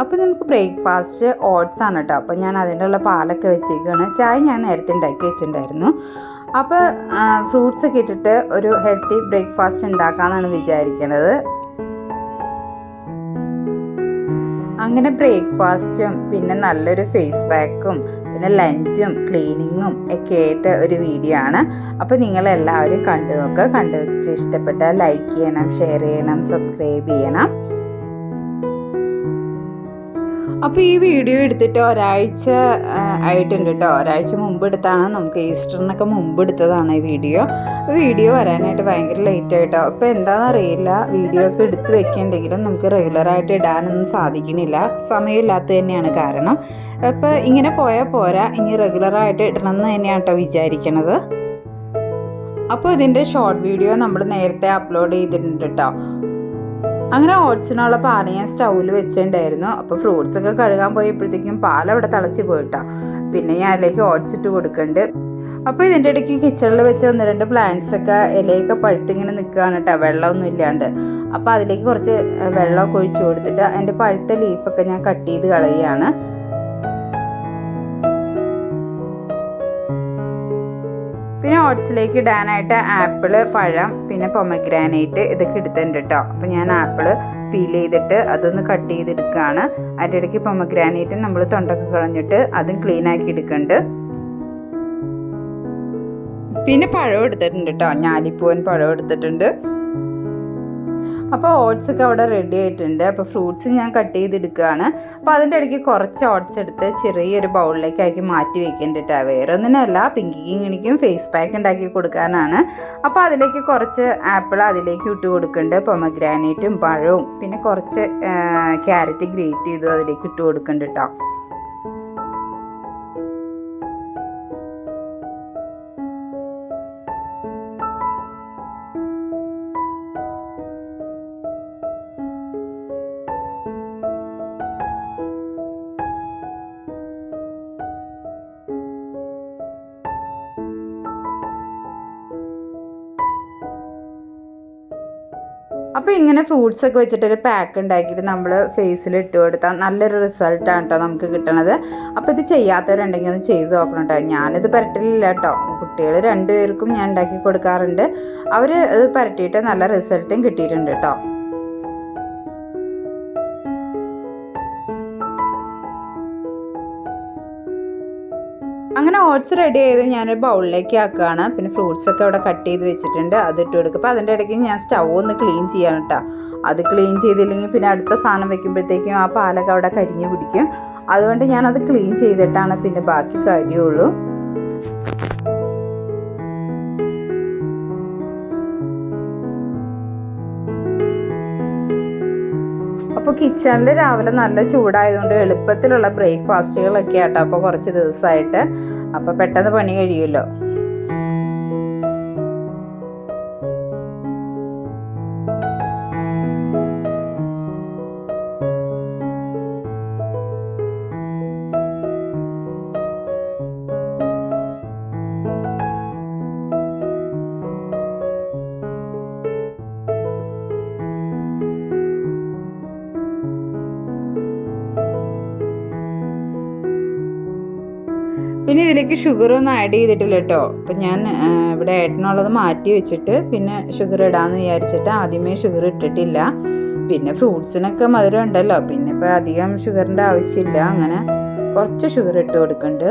അപ്പോൾ നമുക്ക് breakfast oats ആണ് കേട്ടോ അപ്പോൾ ഞാൻ അതിന്റെ ഉള്ള പാലൊക്കെ വെച്ചേക്കാണ് ചായ ഞാൻ നേരത്തെ ഉണ്ടാക്കി വെച്ചിട്ടുണ്ടായിരുന്നു അപ്പോൾ ഫ്രൂട്ട്സ് ഒക്കെ ഇട്ടിട്ട് ഒരു ഹെൽത്തി ബ്രേക്ക്ഫാസ്റ്റ് ഉണ്ടാക്കാമെന്നാണ് വിചാരിക്കുന്നത് അങ്ങനെ ബ്രേക്ക്ഫാസ്റ്റും പിന്നെ നല്ലൊരു ഫേസ് പാക്കും പിന്നെ ലഞ്ചും ക്ലീനിങ്ങും ഒക്കെ ആയിട്ട് ഒരു വീഡിയോ ആണ്. അപ്പോൾ നിങ്ങളെല്ലാവരും കണ്ടു നോക്കുക കണ്ടു ഇഷ്ടപ്പെട്ടാൽ ലൈക്ക് ചെയ്യണം ഷെയർ ചെയ്യണം സബ്സ്ക്രൈബ് ചെയ്യണം. അപ്പോൾ ഈ വീഡിയോ എടുത്തിട്ട് ഒരാഴ്ച ആയിട്ടുണ്ട് കേട്ടോ ഒരാഴ്ച മുമ്പ് എടുത്താണ്. നമുക്ക് ഈസ്റ്ററിനൊക്കെ മുമ്പ് എടുത്തതാണ് ഈ വീഡിയോ. വീഡിയോ വരാനായിട്ട് ഭയങ്കര ലേറ്റ് ആയിട്ടോ അപ്പോൾ എന്താണെന്ന് അറിയില്ല വീഡിയോ ഒക്കെ എടുത്ത് വെക്കേണ്ടെങ്കിലും നമുക്ക് റെഗുലറായിട്ട് ഇടാനൊന്നും സാധിക്കുന്നില്ല. സമയമില്ലാത്തത് തന്നെയാണ് കാരണം. അപ്പോൾ ഇങ്ങനെ പോയാൽ പോരാ. ഇനി റെഗുലറായിട്ട് ഇടണം എന്ന് തന്നെയാണ് കേട്ടോ വിചാരിക്കണത്. അപ്പോൾ ഇതിന്റെ ഷോർട്ട് വീഡിയോ നമ്മൾ നേരത്തെ അപ്ലോഡ് ചെയ്തിട്ടുണ്ട് കേട്ടോ അങ്ങനെ ഓട്സിനുള്ള പാൽ ഞാൻ സ്റ്റൗവിൽ വെച്ചിട്ടുണ്ടായിരുന്നു. അപ്പോൾ ഫ്രൂട്ട്സ് ഒക്കെ കഴുകാൻ പോയപ്പോഴത്തേക്കും പാൽ അവിടെ തിളച്ച് പോയിട്ടാ. പിന്നെ ഞാൻ അതിലേക്ക് ഓട്സ് ഇട്ട് കൊടുക്കുന്നുണ്ട് അപ്പോൾ ഇതിന്റെ ഇടയ്ക്ക് കിച്ചണിൽ വെച്ച ഒന്ന് രണ്ട് പ്ലാന്റ്സ് ഒക്കെ ഇലയൊക്കെ പഴുത്തിങ്ങനെ നിൽക്കുകയാണ് കേട്ടോ. വെള്ളമൊന്നും ഇല്ലാണ്ട്. അപ്പോൾ അതിലേക്ക് കുറച്ച് വെള്ളമൊക്കെ ഒഴിച്ചു കൊടുത്തിട്ട് അതിന്റെ പഴുത്ത ലീഫൊക്കെ ഞാൻ കട്ട് ചെയ്ത് കളയുകയാണ്. പിന്നെ ഓട്സിലേക്ക് ഇടാനായിട്ട് ആപ്പിൾ പഴം പിന്നെ പൊമഗ്രാനൈറ്റ് ഇതൊക്കെ എടുത്തിട്ടുണ്ട് കേട്ടോ. അപ്പോൾ ഞാൻ ആപ്പിൾ പീൽ ചെയ്തിട്ട് അതൊന്ന് കട്ട് ചെയ്തെടുക്കുകയാണ്. അതിന്റെ ഇടയ്ക്ക് പൊമഗ്രാനൈറ്റ് നമ്മൾ തൊണ്ടൊക്കെ കളഞ്ഞിട്ട് അതും ക്ലീൻ ആക്കി എടുക്കുന്നുണ്ട്. പിന്നെ പഴം എടുത്തിട്ടുണ്ട് കേട്ടോ. ഞാലിപ്പൂവൻ പഴം എടുത്തിട്ടുണ്ട്. അപ്പോൾ ഓട്സ് ഒക്കെ അവിടെ റെഡി ആയിട്ടുണ്ട്. അപ്പോൾ ഫ്രൂട്ട്സ് ഞാൻ കട്ട് ചെയ്തെടുക്കുകയാണ്. അപ്പോൾ അതിന്റെ ഇടയ്ക്ക് കുറച്ച് ഓട്സ് എടുത്ത് ചെറിയൊരു ബൗളിലേക്ക് ആക്കി മാറ്റി വെക്കേണ്ടിട്ടാ വേറെ ഒന്നിനല്ല പിങ്കിക്കും എനിക്കും ഫേസ് പാക്ക് ഉണ്ടാക്കി കൊടുക്കാനാണ്. അപ്പോൾ അതിലേക്ക് കുറച്ച് ആപ്പിൾ അതിലേക്ക് ഇട്ട് കൊടുക്കുന്നുണ്ട്. പൊമഗ്രാനേറ്റും പഴവും പിന്നെ കുറച്ച് ക്യാരറ്റ് ഗ്രേറ്റ് ചെയ്തു അതിലേക്ക് ഇട്ട് കൊടുക്കുന്നുണ്ട് കേട്ടോ അപ്പോൾ ഇങ്ങനെ ഫ്രൂട്ട്സ് ഒക്കെ വെച്ചിട്ടൊരു പാക്ക് ഉണ്ടാക്കിയിട്ട് നമ്മൾ ഫേസിൽ ഇട്ട് കൊടുത്താൽ നല്ലൊരു റിസൾട്ടാണ് കേട്ടോ നമുക്ക് കിട്ടണത്. അപ്പോൾ ഇത് ചെയ്യാത്തവരുണ്ടെങ്കിൽ ഒന്ന് ചെയ്ത് നോക്കണം കേട്ടോ ഞാനിത് പരട്ടലില്ല കേട്ടോ കുട്ടികൾ രണ്ടുപേർക്കും ഞാൻ ഉണ്ടാക്കി കൊടുക്കാറുണ്ട്. അവർ ഇത് പരട്ടിയിട്ട് നല്ല റിസൾട്ടും കിട്ടിയിട്ടുണ്ട് കേട്ടോ അങ്ങനെ ഓട്സ് റെഡി ചെയ്ത് ഞാനൊരു ബൗളിലേക്ക് ആക്കുകയാണ്. പിന്നെ ഫ്രൂട്ട്സ് ഒക്കെ അവിടെ കട്ട് ചെയ്ത് വെച്ചിട്ടുണ്ട്. അത് ഇട്ട് കൊടുക്കും. അപ്പോൾ അതിന്റെ ഇടയ്ക്ക് ഞാൻ സ്റ്റൗ ഒന്ന് ക്ലീൻ ചെയ്യാൻ കേട്ടോ അത് ക്ലീൻ ചെയ്തില്ലെങ്കിൽ പിന്നെ അടുത്ത സാധനം വെക്കുമ്പോഴത്തേക്കും ആ പാലൊക്കെ അവിടെ കരിഞ്ഞു പിടിക്കും. അതുകൊണ്ട് ഞാനത് ക്ലീൻ ചെയ്തിട്ടാണ് പിന്നെ ബാക്കി കാര്യമുള്ളൂ. അപ്പോൾ കിച്ചണിൽ രാവിലെ നല്ല ചൂടായതുകൊണ്ട് എളുപ്പത്തിലുള്ള ബ്രേക്ക്ഫാസ്റ്റുകളൊക്കെ ആട്ടോ അപ്പോൾ കുറച്ച് ദിവസമായിട്ട്. അപ്പോൾ പെട്ടെന്ന് പണി കഴിയുമല്ലോ. പിന്നെ ഇതിലേക്ക് ഷുഗർ ഒന്നും ആഡ് ചെയ്തിട്ടില്ല കേട്ടോ. അപ്പം ഞാൻ ഇവിടെ ഏട്ടനുള്ളത് മാറ്റി വെച്ചിട്ട് പിന്നെ ഷുഗർ ഇടാമെന്ന് വിചാരിച്ചിട്ട് ആദ്യമേ ഷുഗർ ഇട്ടിട്ടില്ല. പിന്നെ ഫ്രൂട്ട്സിനൊക്കെ മധുരം ഉണ്ടല്ലോ. പിന്നെ ഇപ്പോൾ അധികം ഷുഗറിന്റെ ആവശ്യമില്ല. അങ്ങനെ കുറച്ച് ഷുഗർ ഇട്ട് കൊടുക്കുന്നുണ്ട്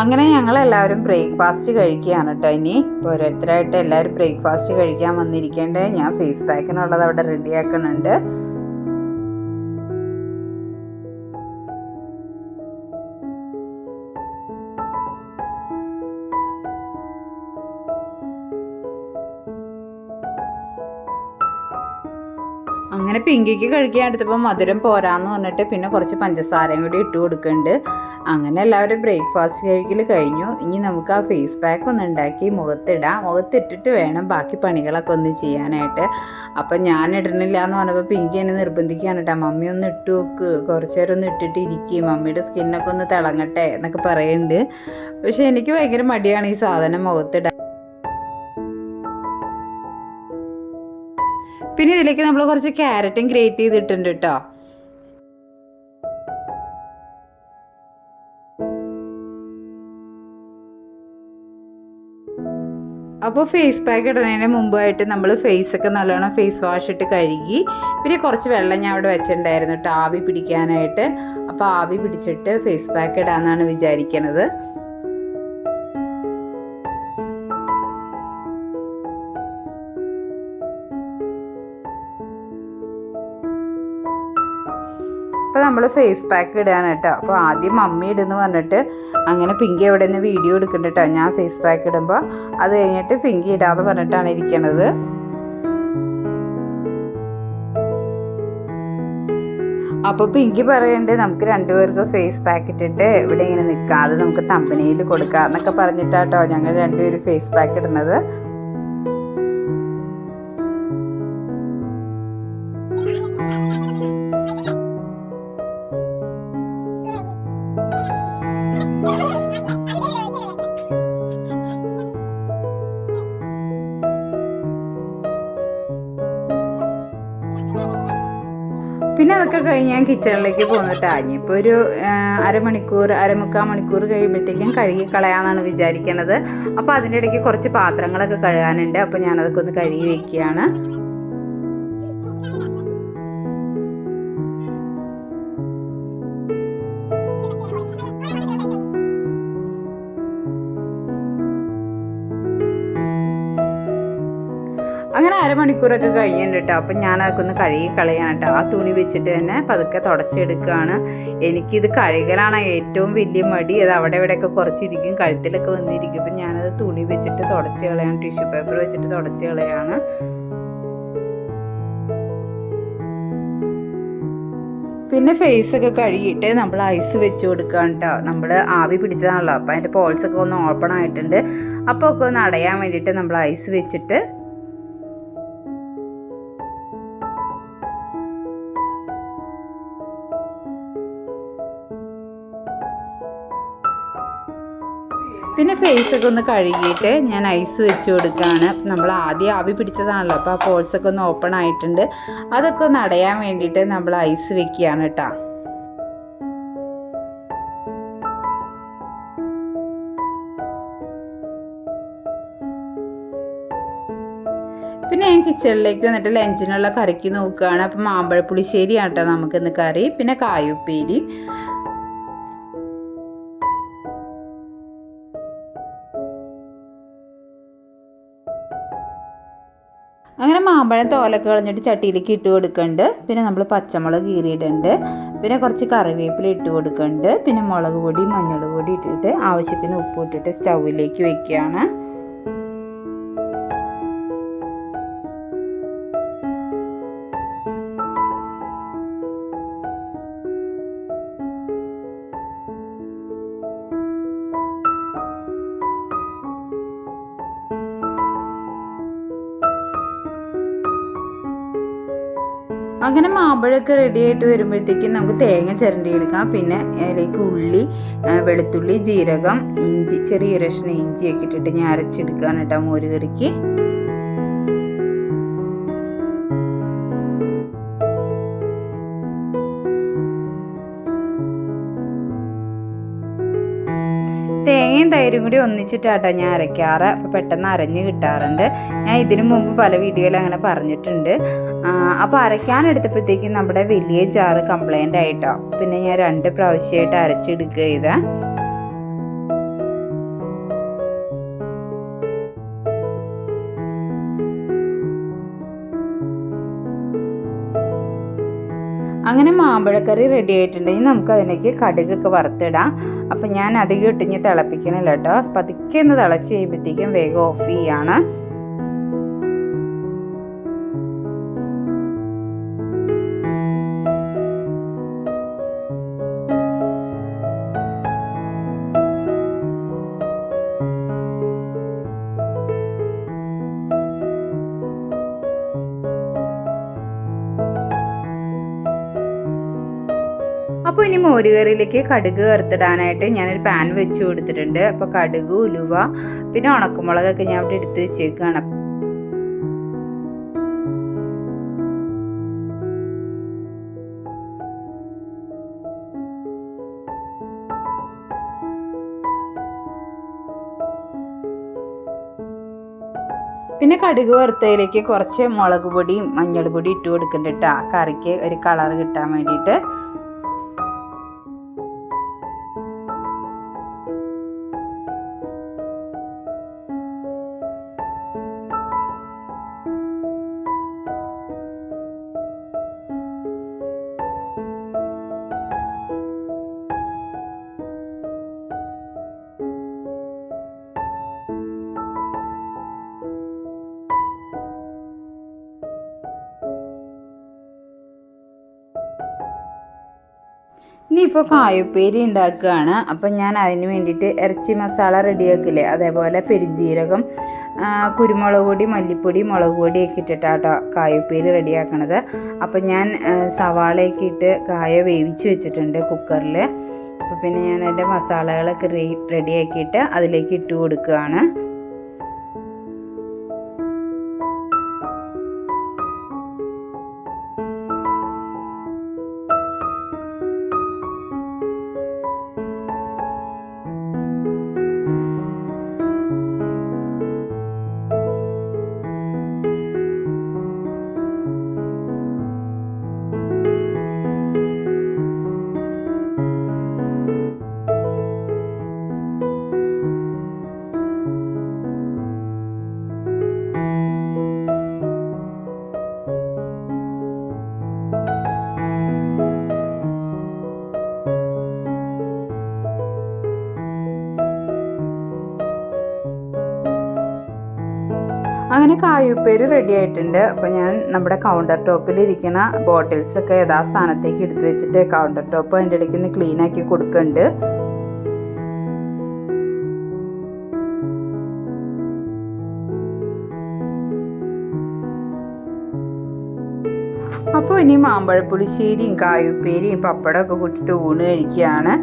അങ്ങനെ ഞങ്ങൾ എല്ലാവരും ബ്രേക്ക്ഫാസ്റ്റ് കഴിക്കുകയാണ് കേട്ടോ. ഇനി ഓരോരുത്തരായിട്ട് എല്ലാവരും ബ്രേക്ക്ഫാസ്റ്റ് കഴിക്കാൻ വന്നിരിക്കേണ്ടത് ഞാൻ ഫേസ് പാക്കിനുള്ളത് അവിടെ റെഡിയാക്കുന്നുണ്ട് അങ്ങനെ പിങ്കിക്ക് കഴിക്കാൻ എടുത്തപ്പോൾ മധുരം പോരാന്ന് പറഞ്ഞിട്ട് പിന്നെ കുറച്ച് പഞ്ചസാരയും കൂടി ഇട്ട് കൊടുക്കുന്നുണ്ട്. അങ്ങനെ എല്ലാവരും ബ്രേക്ക്ഫാസ്റ്റ് കഴിക്കൽ കഴിഞ്ഞു. ഇനി നമുക്ക് ആ ഫേസ് പാക്ക് ഒന്ന് ഉണ്ടാക്കി മുഖത്തിടാം. മുഖത്തിട്ടിട്ട് വേണം ബാക്കി പണികളൊക്കെ ഒന്ന് ചെയ്യാനായിട്ട്. അപ്പം ഞാൻ ഇടണില്ല എന്ന് പറഞ്ഞപ്പോൾ പിങ്കി എന്നെ നിർബന്ധിക്കുകയാണ് കേട്ടോ. മമ്മി ഒന്ന് ഇട്ട് വെക്ക്. കുറച്ച് നേരം ഒന്ന് ഇട്ടിട്ട് ഇരിക്കും. മമ്മിയുടെ സ്കിന്നൊക്കെ ഒന്ന് തിളങ്ങട്ടെ എന്നൊക്കെ പറയുന്നുണ്ട് പക്ഷേ എനിക്ക് ഭയങ്കര മടിയാണ് ഈ സാധനം മുഖത്തിടാൻ. പിന്നെ ഇതിലേക്ക് നമ്മൾ കുറച്ച് ക്യാരറ്റും ഗ്രേറ്റ് ചെയ്തിട്ടുണ്ട് കേട്ടോ. അപ്പോൾ ഫേസ് പാക്ക് ഇടുന്നതിന് മുമ്പായിട്ട് നമ്മൾ ഫേസ് ഒക്കെ നല്ലോണം ഫേസ് വാഷ് ഇട്ട് കഴുകി. പിന്നെ കുറച്ച് വെള്ളം ഞാൻ അവിടെ വെച്ചിട്ടുണ്ടായിരുന്നു കേട്ടോ ആവി പിടിക്കാനായിട്ട്. അപ്പോൾ ആവി പിടിച്ചിട്ട് ഫേസ് പാക്ക് ഇടാമെന്നാണ് വിചാരിക്കുന്നത് നമ്മൾ ഫേസ് പാക്ക് ഇടാനാണ് കേട്ടോ. അപ്പോൾ ആദ്യം മമ്മി ഇടുന്നു പറഞ്ഞിട്ട് അങ്ങനെ പിങ്കി എവിടെ നിന്ന് വീഡിയോ എടുക്കണ്ട കേട്ടോ. ഞാൻ ഫേസ് പാക്ക് ഇടുമ്പോൾ അത് കഴിഞ്ഞിട്ട് പിങ്കി ഇടാതെ പറഞ്ഞിട്ടാണ് ഇരിക്കണത്. അപ്പോൾ പിങ്കി പറയുന്നുണ്ട് നമുക്ക് രണ്ടുപേർക്ക് ഫേസ് പാക്ക് ഇട്ടിട്ട് ഇവിടെ ഇങ്ങനെ നിൽക്കാതെ നമുക്ക് തമ്പനയിൽ കൊടുക്കാം എന്നൊക്കെ പറഞ്ഞിട്ടാട്ടോ ഞങ്ങൾ രണ്ടുപേരും ഫേസ് പാക്ക് ഇടുന്നത്. അതൊക്കെ കഴിഞ്ഞ് ഞാൻ കിച്ചണിലേക്ക് പോന്നിട്ട്. ഇനിയിപ്പോൾ ഒരു അരമണിക്കൂർ അരമുക്കാൽ മണിക്കൂർ കഴിയുമ്പോഴത്തേക്കും കഴുകി കളയാമെന്നാണ് വിചാരിക്കണത്. അപ്പോൾ അതിന്റെ ഇടയ്ക്ക് കുറച്ച് പാത്രങ്ങളൊക്കെ കഴുകാനുണ്ട്. അപ്പോൾ ഞാനതൊക്കെ ഒന്ന് കഴുകി വെക്കുകയാണ്. അങ്ങനെ അരമണിക്കൂറൊക്കെ കഴിഞ്ഞിട്ടുണ്ട് കേട്ടോ. അപ്പം ഞാൻ അതൊക്കെ ഒന്ന് കഴുകി കളയാണ് കേട്ടോ. ആ തുണി വെച്ചിട്ട് തന്നെ പതുക്കെ തുടച്ചെടുക്കുകയാണ്. എനിക്കിത് കഴുകലാണ് ഏറ്റവും വലിയ മടി. അത് അവിടെ ഇവിടെയൊക്കെ കുറച്ചിരിക്കും കഴുത്തിലൊക്കെ വന്നിരിക്കും. അപ്പം ഞാനത് തുണി വെച്ചിട്ട് തുടച്ച് കളയാണ് ടിഷ്യൂ പേപ്പർ വെച്ചിട്ട് തുടച്ച് കളയാണ്. പിന്നെ ഫേസ് ഒക്കെ കഴുകിയിട്ട് നമ്മൾ ഐസ് വെച്ച് കൊടുക്കുകയാണ് കേട്ടോ. നമ്മൾ ആവി പിടിച്ചതാണല്ലോ. അപ്പോൾ അതിന്റെ പോൾസൊക്കെ ഒന്ന് ഓപ്പൺ ആയിട്ടുണ്ട്. അപ്പോൾ ഒക്കെ ഒന്ന് അടയാൻ വേണ്ടിയിട്ട് നമ്മൾ ഐസ് വെച്ചിട്ട് പിന്നെ ഫേസ് ഒക്കെ ഒന്ന് കഴുകിയിട്ട് ഞാൻ ഐസ് വെച്ച് കൊടുക്കുകയാണ്. നമ്മൾ ആദ്യം ആവി പിടിച്ചതാണല്ലോ അപ്പോൾ ആ പോൾസൊക്കെ ഒന്ന് ഓപ്പൺ ആയിട്ടുണ്ട്. അതൊക്കെ ഒന്ന് അടയാൻ വേണ്ടിയിട്ട് നമ്മൾ ഐസ് വെക്കുകയാണ് കേട്ടോ. പിന്നെ ഞാൻ കിച്ചണിലേക്ക് വന്നിട്ട് ലഞ്ചിനുള്ള കറിക്ക് നോക്കുകയാണ്. അപ്പം മാമ്പഴപ്പുളിശ്ശേരിയാണ് കേട്ടോ നമുക്കിന്ന് കറി. പിന്നെ കായുപ്പേരി മാമ്പഴം തോലൊക്കെ കളഞ്ഞിട്ട് ചട്ടിയിലേക്ക് ഇട്ട് കൊടുക്കുന്നുണ്ട് പിന്നെ നമ്മൾ പച്ചമുളക് കീറിയിടുന്നുണ്ട് പിന്നെ കുറച്ച് കറിവേപ്പില ഇട്ട് കൊടുക്കുന്നുണ്ട് പിന്നെ മുളക് പൊടി മഞ്ഞൾ പൊടി ഇട്ടിട്ട് ആവശ്യത്തിന് ഉപ്പ് ഇട്ടിട്ട് സ്റ്റൗവിലേക്ക് വെക്കുകയാണ്. മാമ്പഴമൊക്കെ റെഡി ആയിട്ട് വരുമ്പോഴത്തേക്കും നമുക്ക് തേങ്ങ ചിരണ്ടി എടുക്കാം. പിന്നെ അതിലേക്ക് ഉള്ളി വെളുത്തുള്ളി ജീരകം ഇഞ്ചി ചെറിയ കഷ്ണം ഇഞ്ചിയൊക്കെ ഇട്ടിട്ട് ഞാൻ അരച്ചെടുക്കുകയാണ് കേട്ടോ മോര് കറിക്ക് തൈരും കൂടി ഒന്നിച്ചിട്ടാട്ടോ ഞാൻ അരയ്ക്കാറ്. അപ്പോൾ പെട്ടെന്ന് അരഞ്ഞ് കിട്ടാറുണ്ട്. ഞാൻ ഇതിനു മുമ്പ് പല വീഡിയോയിൽ അങ്ങനെ പറഞ്ഞിട്ടുണ്ട്. അപ്പോൾ അരയ്ക്കാനെടുത്തപ്പോഴത്തേക്കും നമ്മുടെ വലിയ ജാറ് കംപ്ലൈന്റ് ആയിട്ടോ. പിന്നെ ഞാൻ രണ്ട് പ്രാവശ്യമായിട്ട് അരച്ചെടുക്കുക ചെയ്ത. അങ്ങനെ മാമ്പഴക്കറി റെഡി ആയിട്ടുണ്ടെങ്കിൽ നമുക്ക് അതിലേക്ക് കടുകൊക്കെ വറുത്തിടാം. അപ്പം ഞാൻ അധികം ഇട്ടിഞ്ഞ് തിളപ്പിക്കണില്ല കേട്ടോ. പതുക്കെ ഒന്ന് തിളച്ച് കഴിയുമ്പോഴത്തേക്കും വേഗം ഓഫ് ചെയ്യാണ്. അപ്പോൾ ഇനി മോരുകറിയിലേക്ക് കടുക് വറുത്തിടാനായിട്ട് ഞാനൊരു പാൻ വെച്ച് കൊടുത്തിട്ടുണ്ട്. അപ്പോൾ കടുക് ഉലുവ പിന്നെ ഉണക്കമുളകൊക്കെ ഞാൻ അവിടെ എടുത്ത് വെച്ചേക്കാണ്. പിന്നെ കടുക് വറുത്തതിലേക്ക് കുറച്ച് മുളക് പൊടിയും മഞ്ഞൾ പൊടി ഇട്ട് കൊടുക്കുന്നുണ്ട് കേട്ടോ കറിക്ക് ഒരു കളർ കിട്ടാൻ വേണ്ടിയിട്ട്. ഇനിയിപ്പോൾ കായുപ്പേരി ഉണ്ടാക്കുകയാണ്. അപ്പം ഞാൻ അതിന് വേണ്ടിയിട്ട് ഇറച്ചി മസാല റെഡിയാക്കില്ലേ അതേപോലെ പെരുജീരകം കുരുമുളക് പൊടി മല്ലിപ്പൊടി മുളക് പൊടിയൊക്കെ ഇട്ടിട്ടാട്ടോ കായുപ്പേരി റെഡിയാക്കണത് അപ്പം ഞാൻ സവാളയൊക്കെ ഇട്ട് കായ വേവിച്ച് വെച്ചിട്ടുണ്ട് കുക്കറിൽ അപ്പോൾ പിന്നെ ഞാൻ എന്റെ മസാലകളൊക്കെ റെഡി റെഡിയാക്കിയിട്ട് അതിലേക്ക് ഇട്ട് കൊടുക്കുകയാണ്. അങ്ങനെ കായുപ്പേര് റെഡി ആയിട്ടുണ്ട്. അപ്പോൾ ഞാൻ നമ്മുടെ കൗണ്ടർ ടോപ്പിൽ ഇരിക്കുന്ന ബോട്ടിൽസൊക്കെ യഥാസ്ഥാനത്തേക്ക് എടുത്തു വെച്ചിട്ട് കൗണ്ടർ ടോപ്പ് അതിന്റെ ഇടയ്ക്ക് ഒന്ന് ക്ലീൻ ആക്കി കൊടുക്കുന്നുണ്ട് അപ്പോൾ ഇനി മാമ്പഴപ്പുളിശ്ശേരിയും കായുപ്പേരിയും പപ്പടമൊക്കെ കൂട്ടിയിട്ട് ഊണ് കഴിക്കുകയാണ്.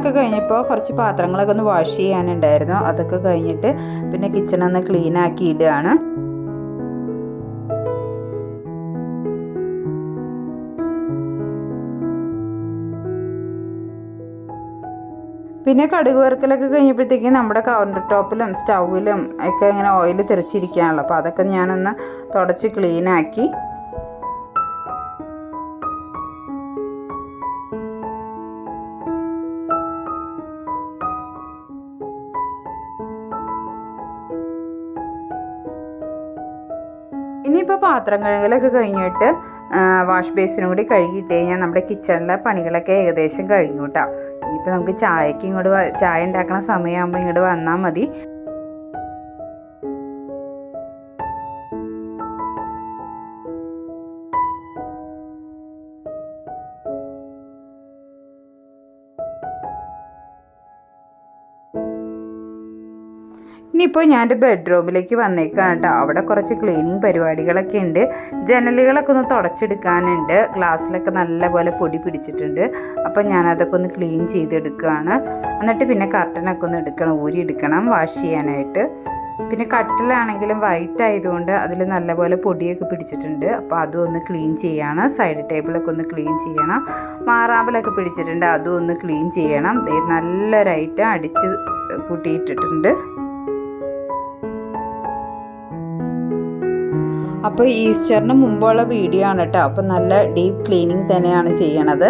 ഊണൊക്കെ കഴിഞ്ഞപ്പോൾ കുറച്ച് പാത്രങ്ങളൊക്കെ ഒന്ന് വാഷ് ചെയ്യാനുണ്ടായിരുന്നു. അതൊക്കെ കഴിഞ്ഞിട്ട് പിന്നെ കിച്ചണൊന്ന് ക്ലീൻ ആക്കി ഇടുകയാണ്. പിന്നെ കടുക് വറുക്കലൊക്കെ കഴിഞ്ഞപ്പോഴത്തേക്കും നമ്മുടെ കൗണ്ടർ ടോപ്പിലും സ്റ്റൗവിലും ഒക്കെ ഇങ്ങനെ ഓയിൽ തെറിച്ചിരിക്കുകയാണല്ലോ. അപ്പോൾ അതൊക്കെ ഞാനൊന്ന് തുടച്ച് ക്ലീൻ ഇനിയിപ്പോൾ പാത്രം കഴുകലൊക്കെ കഴിഞ്ഞിട്ട് വാഷ് ബേസിനും കൂടി കഴുകിയിട്ട് കഴിഞ്ഞാൽ നമ്മുടെ കിച്ചണിലെ പണികളൊക്കെ ഏകദേശം കഴിഞ്ഞു കേട്ടോ ഇനിയിപ്പോൾ നമുക്ക് ചായക്ക് ഇങ്ങോട്ട് ചായ ഉണ്ടാക്കണ സമയമാകുമ്പോൾ ഇങ്ങോട്ട് വന്നാൽ മതി. ഇനിയിപ്പോൾ ഞാൻ എന്റെ ബെഡ്റൂമിലേക്ക് വന്നേക്കാണ് കേട്ടോ അവിടെ കുറച്ച് ക്ലീനിങ് പരിപാടികളൊക്കെ ഉണ്ട്. ജനലുകളൊക്കെ ഒന്ന് തുടച്ചെടുക്കാനുണ്ട്. ഗ്ലാസ്സിലൊക്കെ നല്ലപോലെ പൊടി പിടിച്ചിട്ടുണ്ട്. അപ്പോൾ ഞാനതൊക്കെ ഒന്ന് ക്ലീൻ ചെയ്തെടുക്കുകയാണ് എന്നിട്ട് പിന്നെ കർട്ടനൊക്കെ ഒന്ന് എടുക്കണം ഊരി എടുക്കണം വാഷ് ചെയ്യാനായിട്ട്. പിന്നെ കട്ടിലാണെങ്കിലും വൈറ്റ് ആയതുകൊണ്ട് അതിൽ നല്ലപോലെ പൊടിയൊക്കെ പിടിച്ചിട്ടുണ്ട്. അപ്പോൾ അതും ഒന്ന് ക്ലീൻ ചെയ്യണം. സൈഡ് ടേബിളൊക്കെ ഒന്ന് ക്ലീൻ ചെയ്യണം. മാറാമ്പലൊക്കെ പിടിച്ചിട്ടുണ്ട്. അതും ഒന്ന് ക്ലീൻ ചെയ്യണം. നല്ലൊരു ഐറ്റം അടിച്ച് കൂട്ടിയിട്ടിട്ടുണ്ട്. അപ്പോൾ ഈസ്റ്ററിന് മുമ്പുള്ള വീഡിയോ ആണ് കേട്ടോ. അപ്പോൾ നല്ല ഡീപ്പ് ക്ലീനിങ് തന്നെയാണ് ചെയ്യണത്.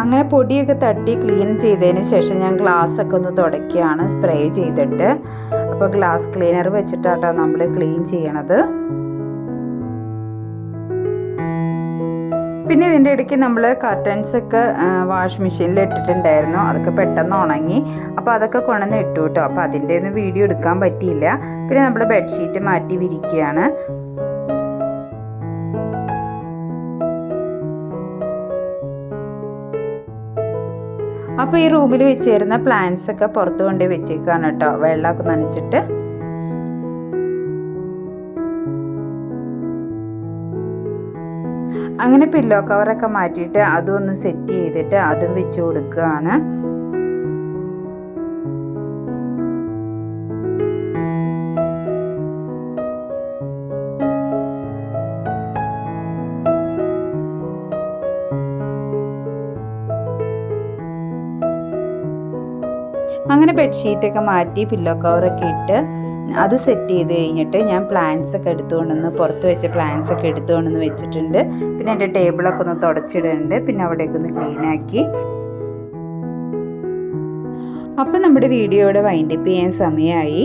അങ്ങനെ പൊടിയൊക്കെ തട്ടി ക്ലീൻ ചെയ്തതിന് ശേഷം ഞാൻ ഗ്ലാസ് ഒക്കെ ഒന്ന് തുടയ്ക്കുകയാണ് സ്പ്രേ ചെയ്തിട്ട്. അപ്പോൾ ഗ്ലാസ് ക്ലീനർ വെച്ചിട്ടാട്ടോ നമ്മൾ ക്ലീൻ ചെയ്യണത്. പിന്നെ ഇതിന്റെ ഇടയ്ക്ക് നമ്മൾ കർട്ടൻസൊക്കെ വാഷ് മെഷീനിൽ ഇട്ടിട്ടുണ്ടായിരുന്നു. അതൊക്കെ പെട്ടെന്ന് ഉണങ്ങി. അപ്പോൾ അതൊക്കെ കൊണ്ടുവന്ന് ഇട്ടു കേട്ടോ. അപ്പോൾ അതിന്റെ ഒന്നും വീഡിയോ എടുക്കാൻ പറ്റിയില്ല. പിന്നെ നമ്മൾ ബെഡ്ഷീറ്റ് മാറ്റി വിരിക്കുകയാണ്. അപ്പോൾ ഈ റൂമിൽ വെച്ചിരുന്ന പ്ലാന്റ്സ് ഒക്കെ പുറത്ത് കൊണ്ടുപോയി വെച്ചേക്കാണ് കേട്ടോ. വെള്ളമൊക്കെ നനച്ചിട്ട്. അങ്ങനെ പില്ലോ കവറൊക്കെ മാറ്റിയിട്ട് അതും ഒന്ന് സെറ്റ് ചെയ്തിട്ട് അതും വെച്ച് കൊടുക്കുകയാണ്. അങ്ങനെ ബെഡ്ഷീറ്റൊക്കെ മാറ്റി പില്ലോ കവറൊക്കെ ഇട്ട് അത് സെറ്റ് ചെയ്ത് കഴിഞ്ഞിട്ട് ഞാൻ പ്ലാന്റ്സ് ഒക്കെ എടുത്തുകൊണ്ടുവന്ന് പുറത്ത് വെച്ച പ്ലാന്റ്സ് ഒക്കെ എടുത്തുകൊണ്ടുവന്ന് വെച്ചിട്ടുണ്ട്. പിന്നെ എന്റെ ടേബിളൊക്കെ ഒന്ന് തുടച്ചിടുന്നുണ്ട്. പിന്നെ അവിടെയൊക്കെ ഒന്ന് ക്ലീനാക്കി അപ്പം നമ്മുടെ വീഡിയോയുടെ വൈൻഡപ്പ് ചെയ്യാൻ സമയമായി.